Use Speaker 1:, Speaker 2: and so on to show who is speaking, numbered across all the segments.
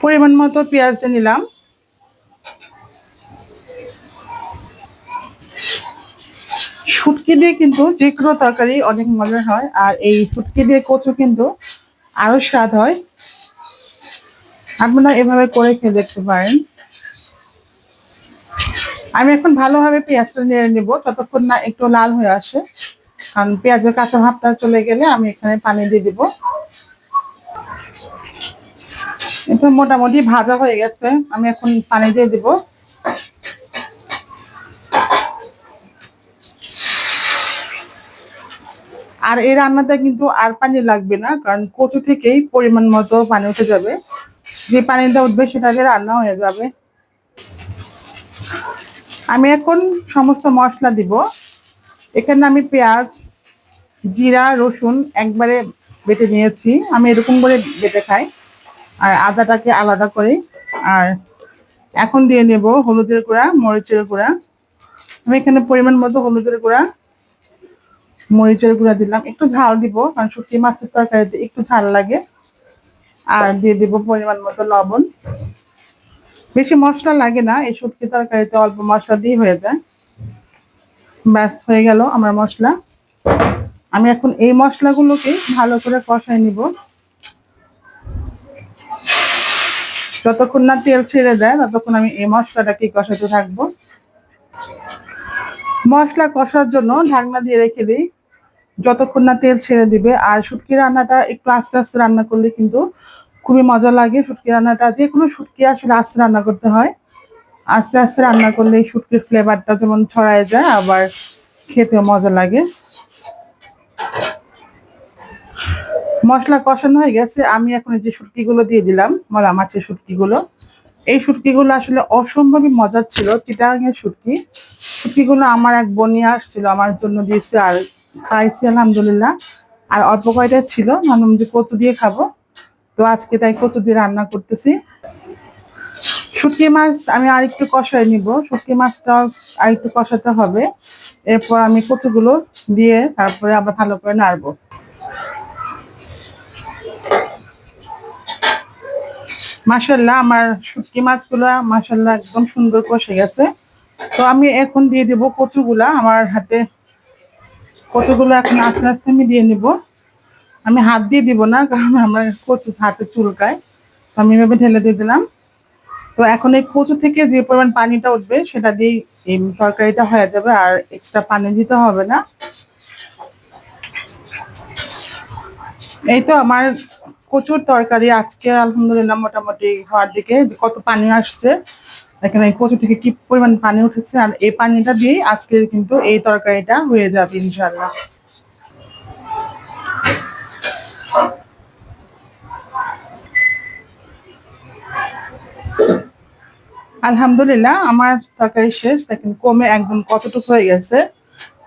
Speaker 1: পরিমাণ মতো পেঁয়াজ নিলাম। শুটকি দিয়ে কিন্তু যে কোনো তরকারি অনেক মজার হয়, আর এই শুটকি দিয়ে কচু কিন্তু আরও স্বাদ হয়। আপনারা এভাবে করে খেয়ে দেখতে পারেন। আমি এখন ভালোভাবে পেঁয়াজটা নিয়ে নেব ততক্ষণ না একটু লাল হয়ে আসে। কারণ পেঁয়াজের কাঁচা ভাবটা চলে গেলে আমি এখানে পানি দিয়ে দিব। এটা মোটামুটি ভাজা হয়ে গেছে। আমি এখন পানি দিয়ে দিব। আর এই রান্নাটা কিন্তু আর পানি লাগবে না, কারণ কচু থেকেই পরিমাণ মতো পানি উঠে যাবে। যে পানিটা উঠবে সেটা দিয়ে রান্না হয়ে যাবে। আমি এখন সমস্ত মশলা দিব। এখানে আমি পেঁয়াজ, জিরা, রসুন একবারে বেটে নিয়েছি। আমি এরকম করে বেটে খাই। আর আদাটাকে আলাদা করে। আর এখন দিয়ে নেব হলুদের গুঁড়া, মরিচের গুঁড়া। আমি এখানে পরিমাণ মতো হলুদের গুঁড়া, মরিচের গুঁড়া দিলাম। একটু ঝাল দিব, কারণ শুটকি মাছের তরকারিতে একটু ঝাল লাগে। আর দিয়ে দিব পরিমাণ মতো লবণ। বেশি মশলা লাগে না, এই শুটকি তরকারিতে অল্প মশলা দিয়ে হয়ে যায়। ব্যাস, হয়ে গেল আমার মশলা। আমি এখন এই মশলাগুলোকে ভালো করে কষায় নিব। যতক্ষণ না তেল ছেড়ে দেয় ততক্ষণ আমি এই মশলাটাকে কষাতে থাকব। মশলা কষার জন্য ঢাকনা দিয়ে রেখে দিই। যতক্ষণ না তেল ছেড়ে দিবে, আর শুটকি রান্নাটা একটু আস্তে আস্তে রান্না করলে কিন্তু খুবই মজা লাগে। শুটকি রান্নাটা, যে কোনো শুটকি আসলে আস্তে রান্না করতে হয়। আস্তে আস্তে রান্না করলে এই শুটকির ফ্লেভারটা যেমন ছড়ায় যায়, আবার খেতে মজা লাগে। মশলা কষানো হয়ে গেছে। আমি এখন যে শুটকিগুলো দিয়ে দিলাম মলা মাছের শুটকিগুলো। এই শুটকিগুলো আসলে অসম্ভবই মজার ছিল চিটাঙের শুটকি। শুটকিগুলো আমার এক বনিয়া আসছিল, আমার জন্য দিয়েছে আর খাইছি আলহামদুলিল্লাহ। আর অল্প কয়টা ছিল ভাবলাম যে কচু দিয়ে খাব। তো আজকে তাই কচু দিয়ে রান্না করতেছি। শুটকি মাছ আমি আরেকটু কষাই নিব। শুটকি মাছটা আরেকটু কষাতে হবে। এরপর আমি কচুগুলো দিয়ে তারপরে আবার ভালো করে নাড়বো। মাসাল্লাহ আমার শুটকি মাছগুলো মাসাল্লাহ একদম সুন্দর কষে গেছে। তো আমি এখন দিয়ে দেবো কচুগুলা, আমার হাতে কচুগুলো এখন আস্তে আস্তে আমি দিয়ে নিব। আমি হাত দিয়ে দিব না, কারণ আমার কচু হাতে চুলকায়, তো আমি এভাবে ঢেলে দিয়ে দিলাম। তো এখন এই কচু থেকে যে পরিমাণ পানিটা উঠবে, সেটা দিয়েই এই তরকারিটা হয়ে যাবে, আর এক্সট্রা পানি দিতে হবে না। এই তো আমার প্রচুর তরকারি। আজকে আলহামদুলিল্লাহ মোটামুটি হওয়ার দিকে কত পানি আসছে। দেখেন এই কচু থেকে কি পরিমাণ পানি উঠেছে আর এই পানিটা দিয়ে আজকে কিন্তু এই তরকারিটা হয়ে যাবে ইনশাল্লাহ আলহামদুলিল্লাহ আমার তরকারি শেষ। দেখেন কমে একদম কতটুকু হয়ে গেছে।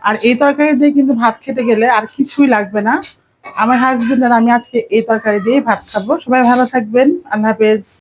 Speaker 1: আর এই তরকারি দিয়ে কিন্তু ভাত খেতে গেলে আর কিছুই লাগবে না। আমার হাজবেন্ড আর আমি আজকে এই তরকারি দিয়ে ভাত খাব। সবাই ভালো থাকবেন। আল্লাহ হাফেজ।